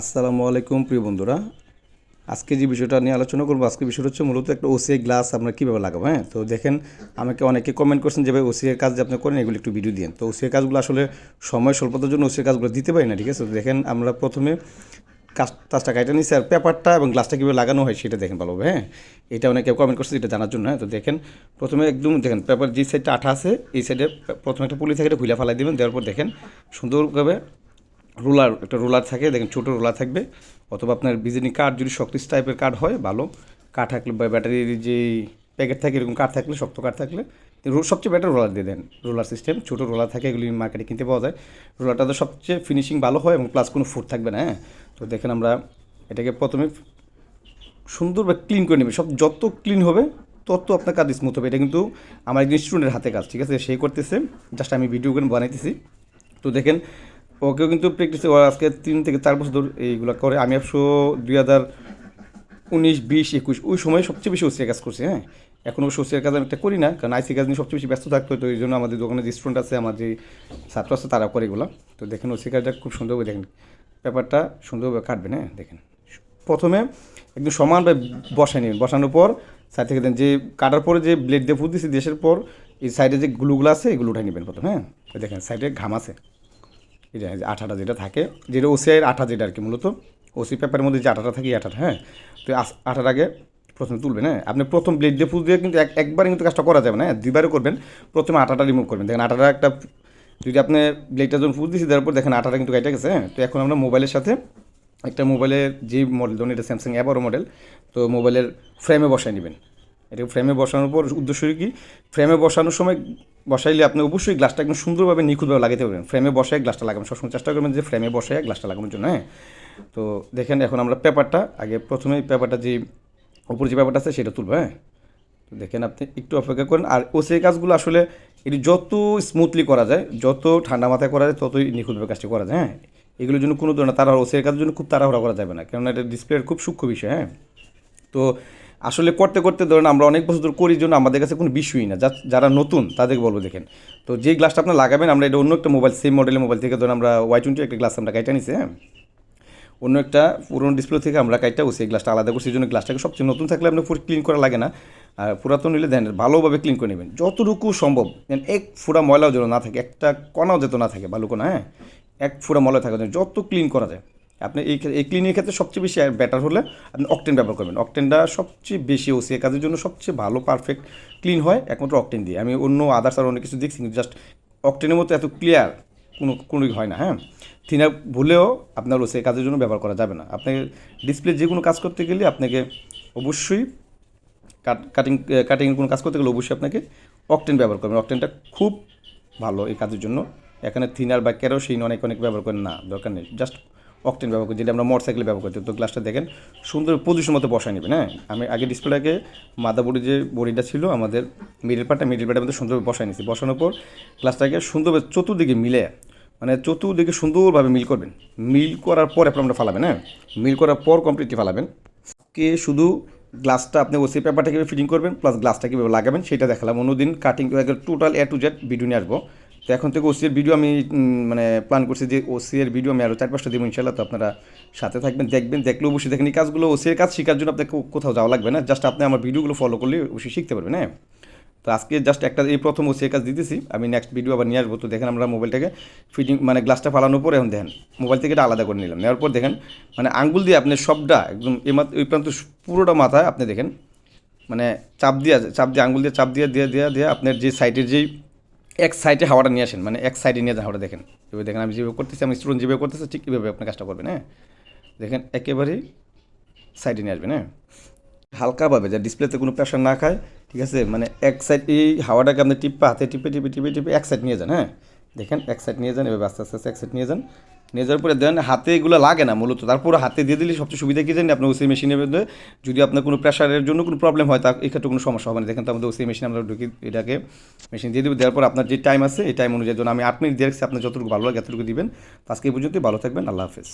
আসসালামু আলাইকুম, প্রিয় বন্ধুরা। আজকে যে বিষয়টা নিয়ে আলোচনা করব, আজকে বিষয়টা হচ্ছে মূলত একটা ওসিআই গ্লাস আমরা কীভাবে লাগাবো হ্যাঁ? তো দেখেন, আমাকে অনেকে কমেন্ট করছেন যে, ভাই ওসিআই কাজ যে আপনি করেন, এগুলো একটু ভিডিও দিন তো ওসিআই কাজগুলো আসলে সময় স্বল্পতার জন্য ওসিআই কাজগুলো দিতে পারি না, ঠিক আছে? তো দেখেন, আমরা প্রথমে কাজ, কাজটা কাইটা নিচ্ছি আর পেপারটা এবং গ্লাসটা কীভাবে লাগানো হয় সেটা দেখেন ভালোভাবে হ্যাঁ? এটা অনেকে কমেন্ট করছে, এটা জানার জন্য হ্যাঁ? তো দেখেন, প্রথমে একদম দেখেন, পেপার যে সাইডটা আঠা আছে, এই সাইডে প্রথমে একটা পুলি থাকে খুলে ফেলাই দেবেন, দেওয়ার পর দেখেন, সুন্দরভাবে রোলার, একটা রোলার থাকে, দেখেন ছোটো রোলার থাকবে। অথবা আপনার বিজেনি কাঠ যদি শক্ত টাইপের কাঠ হয়, ভালো। কাঠ থাকলে বা ব্যাটারির যে প্যাকেট থাকে, এরকম কাঠ থাকলে, শক্ত কাঠ থাকলে সবচেয়ে বেটার রোলার দিয়ে দেন, রোলার সিস্টেম ছোটো রোলার থাকে, এগুলি মার্কেটে কিনতে পাওয়া যায়। রোলারটা তো সবচেয়ে ফিনিশিং ভালো হয় এবং প্লাস কোনো ফুট থাকবে না হ্যাঁ? তো দেখেন আমরা এটাকে প্রথমে সুন্দরভাবে ক্লিন করে নেবে। সব যত ক্লিন হবে, তত আপনার কাজ স্মুথ হবে। এটা কিন্তু আমার একজন স্টুডেন্টের হাতে কাজ, ঠিক আছে? সেই করতেছে। জাস্ট আমি ভিডিও করে বানাইতেছি। তো দেখেন ওকেও কিন্তু প্র্যাকটিসে আজকে তিন থেকে চার বছর ধরে এইগুলো করে। আমি একশো দুই হাজার উনিশ, বিশ, একুশ, ওই সময় সবচেয়ে বেশি ওসিয়া কাজ করছে হ্যাঁ? এখন অবশ্য ওসিয়ার কাজ আমি একটা করি না, কারণ আইসি কাজ নিয়ে সবচেয়ে বেশি ব্যস্ত থাকতো তো এই জন্য আমাদের দোকানে যে স্টুডেন্ট আছে, আমার যে ছাত্র আছে তারা করে এগুলো। তো দেখেন ওসি কাজটা খুব সুন্দরভাবে দেখেন। পেপারটা সুন্দরভাবে কাটবেন হ্যাঁ? দেখেন। প্রথমে একদম সমানভাবে বসাই নেবেন। বসানোর পর সাইড থেকে দেন, যে কাটার পরে যে ব্লেড দিয়ে ফুট দিয়েছি দেশের পর এই সাইডে যে গ্লুগুলো আছে, এগুলো উঠাই নেবেন প্রথমে হ্যাঁ? দেখেন সাইডে ঘাম আছে। যে আঠাটা যেটা থাকে, যেটা ওসিআইয়ের আঠা যেটা আর কি মূলত ওসি পেপারের মধ্যে যে আঠাটা থাকে এই আঠাটা হ্যাঁ? তো আঠার আগে প্রথমে তুলবেন হ্যাঁ? আপনি প্রথম ব্লেড দিয়ে ফুল দিয়ে কিন্তু এক, একবারে কিন্তু কাজটা করা যাবে না হ্যাঁ? দুইবারে করবেন, প্রথমে আটাটা রিমুভ করবেন। দেখেন আটাটা একটা, যদি আপনি ব্লেডটা যখন ফুল দিয়েছি তারপর পর দেখেন আটাটা কিন্তু কেটে গেছে হ্যাঁ? তো এখন আমরা মোবাইলের সাথে একটা মোবাইলের যে মডেল ধরুন এটা স্যামসাং অ্যাবারো মডেল তো মোবাইলের ফ্রেমে বসায় নেবেন। এটা ফ্রেমে বসানোর পর উদ্দেশ্য কি? ফ্রেমে বসানোর সময় বসাইলে আপনি অবশ্যই গ্লাসটা একদম সুন্দরভাবে নিখুঁতভাবে লাগাতে পারবেন। ফ্রেমে বসায় গ্লাসটা লাগাবেন। সবসময় চেষ্টা করবেন যে ফ্রেমে বসায় গ্লাসটা লাগানোর জন্য হ্যাঁ? তো দেখেন, এখন আমরা পেপারটা, আগে প্রথমেই পেপারটা যে, উপরে যে পেপারটা আছে সেটা তুলবো হ্যাঁ? তো দেখেন আপনি একটু অপেক্ষা করেন। আর ও সেই কাজগুলো আসলে এটি যত স্মুথলি করা যায়, যত ঠান্ডা মাথায় করা যায়, ততই নিখুঁতভাবে কাজটি করা যায় হ্যাঁ? এগুলোর জন্য কোনো ধরনের তারা ওসের কাজের জন্য খুব তাড়াহুড়া করা যাবে না। কেননা এটা ডিসপ্লের খুব সূক্ষ্ম বিষয় হ্যাঁ? তো আসলে করতে করতে ধরেন আমরা অনেক বছর ধরে করি জন্য আমাদের কাছে কোনো বিষয়ই না। যারা নতুন, তাদেরকে বলব, দেখেন। তো যে গ্লাসটা আপনার লাগাবেন, আমরা এটা অন্য একটা মোবাইল সেম মডেলের মোবাইল থেকে ধরেন আমরা ওয়াই টোয়েন্টি একটা গ্লাস আমরা কাইটা নিছি হ্যাঁ? অন্য একটা পুরনো ডিসপ্লে থেকে আমরা কাইটা সেই গ্লাসটা আলাদা করছি, এই জন্য গ্লাসটাকে সবচেয়ে নতুন থাকলে আপনি পুরো ক্লিন করা লাগে না। আর পুরাতন নিলে দেন, ভালোভাবে ক্লিন করে নেবেন। যতটুকু সম্ভব যেন এক ফুটা ময়লাও যেন না থাকে, একটা কণাও যেন না থাকে ভালো কোনা হ্যাঁ? এক ফুটা ময়লা থাকা যত ক্লিন করা যায়। আপনি এই এই ক্লিনের ক্ষেত্রে সবচেয়ে বেশি বেটার হলে আপনি অকটেন ব্যবহার করবেন। অকটেনটা সবচেয়ে বেশি ওসিএ কাজের জন্য সবচেয়ে ভালো পারফেক্ট ক্লিন হয় একমাত্র অকটেন দিয়ে। আমি অন্য আদার্স আর অনেক কিছু দেখছি, কিন্তু জাস্ট অকটেনের মতো এত ক্লিয়ার কোনো কোনো হয় না হ্যাঁ? থিনার ভুলেও আপনার সেই কাজের জন্য ব্যবহার করা যাবে না। আপনাকে ডিসপ্লে যে কোনো কাজ করতে গেলে আপনাকে অবশ্যই কাট কাটিং কাটিংয়ের কোনো কাজ করতে গেলে অবশ্যই আপনাকে অকটেন ব্যবহার করবেন। অকটেনটা খুব ভালো এই কাজের জন্য। এখানে থিনার বা কেরোসিন অনেক অনেক ব্যবহার করেন, না, দরকার নেই। জাস্ট অকটেন ব্যবহার করি, যেটা আমরা মোটর সাইকেলে ব্যবহার করতে তো গ্লাসটা দেখেন, সুন্দর পজিশন মতো বসায় নেবেন হ্যাঁ? আমি আগে ডিসপ্লেটাকে মাদা বডি যে বডিটা ছিল, আমাদের মিডিল পার্টটা মিডিল পার্টের মধ্যে সুন্দরভাবে বসায় নিয়েছি। বসানোর পর গ্লাসটাকে সুন্দরভাবে চতুর্দিকে মিলে মানে চতুর্দিকে সুন্দরভাবে মিল করবেন। মিল করার পর আপনার আমরা ফালাবেন হ্যাঁ? মিল করার পর কমপ্লিটলি ফালাবেন। কে শুধু গ্লাসটা আপনি ওসি পেপারটা কীভাবে ফিটিং করবেন প্লাস গ্লাসটা কীভাবে লাগাবেন, সেটা দেখালাম। অন্যদিন cutting total A to Z video নিয়ে আসব। তো এখন থেকে ওসি এর ভিডিও আমি মানে প্ল্যান করছি যে ওসি এর ভিডিও আমি আরও চার পাঁচটা দেবো ইনশাল্লাহ তো আপনারা সাথে থাকবেন, দেখবেন, দেখলে অবশ্যই দেখেন এই কাজগুলো ওসি এর কাজ শেখার জন্য আপনাকে কোথাও যাওয়া লাগবে না। জাস্ট আপনি আমার ভিডিওগুলো ফলো করলে অবশ্যই শিখতে পারবেন হ্যাঁ? তো আজকে জাস্ট একটা, এই প্রথম ওসি এর কাজ দিতেছি। আমি নেক্সট ভিডিও আবার নিয়ে আসব। তো দেখেন আমরা মোবাইলটাকে ফিটিং মানে গ্লাসটা ফালানোর পর এখন দেখেন, মোবাইল থেকে এটা আলাদা করে নিলাম। নেওয়ার পর দেখেন মানে আঙ্গুল দিয়ে আপনি সবটা একদম মাত্র ওই প্রান্ত পুরোটা মাথায় আপনি দেখেন মানে চাপ দিয়ে চাপ দিয়ে, আঙ্গুল দিয়ে চাপ দিয়ে দিয়ে দিয়ে দিয়ে আপনার যে সাইডের যেই এক সাইডে হাওয়াটা নিয়ে আসেন মানে এক সাইডে নিয়ে হাওয়াটা দেখেন। এবার দেখেন, আমি যেভাবে করতেছি, আমি স্টুডেন্ট যেভাবে করতেছে, ঠিক এভাবে আপনি কাজটা করবেন হ্যাঁ? দেখেন, একেবারেই সাইডে নিয়ে আসবেন হ্যাঁ? হালকাভাবে, যা ডিসপ্লেতে কোনো প্রেশার না খায়, ঠিক আছে? মানে এক সাইড এই হাওয়াটাকে আপনি টিপে হাতে টিপে টিপে টিপে টিপে এক সাইড নিয়ে যান হ্যাঁ? দেখেন, এক সাইড নিয়ে যান, এভাবে আস্তে আস্তে আস্তে এক সাইড নিয়ে যান। যাওয়ার পরে দেন, হাতে এগুলো লাগে না মূলত। তারপরে হাতে দিয়ে দিলে সবচেয়ে সুবিধা কি জানি আপনার ওসি মেশিনের মধ্যে যদি আপনার কোনো প্রেশারের জন্য কোনো প্রবলেম হয়, তা এক্ষেত্রে কোনো সমস্যা হবে না। দেখেন তো আমাদের ওসি মেশিন, আমরা ঢুকি এটাকে, মেশিন দিয়ে দেবো। দেওয়ার পর আপনার যে টাইম আছে, এই টাইম অনুযায়ী জন্য আমি আট মিনিট দিয়ে রাখছি আপনার যতটুকু ভালো লাগে এতটুকু দিবেন। আজকে এই পর্যন্তই, ভালো থাকবেন, আল্লাহ হাফেজ।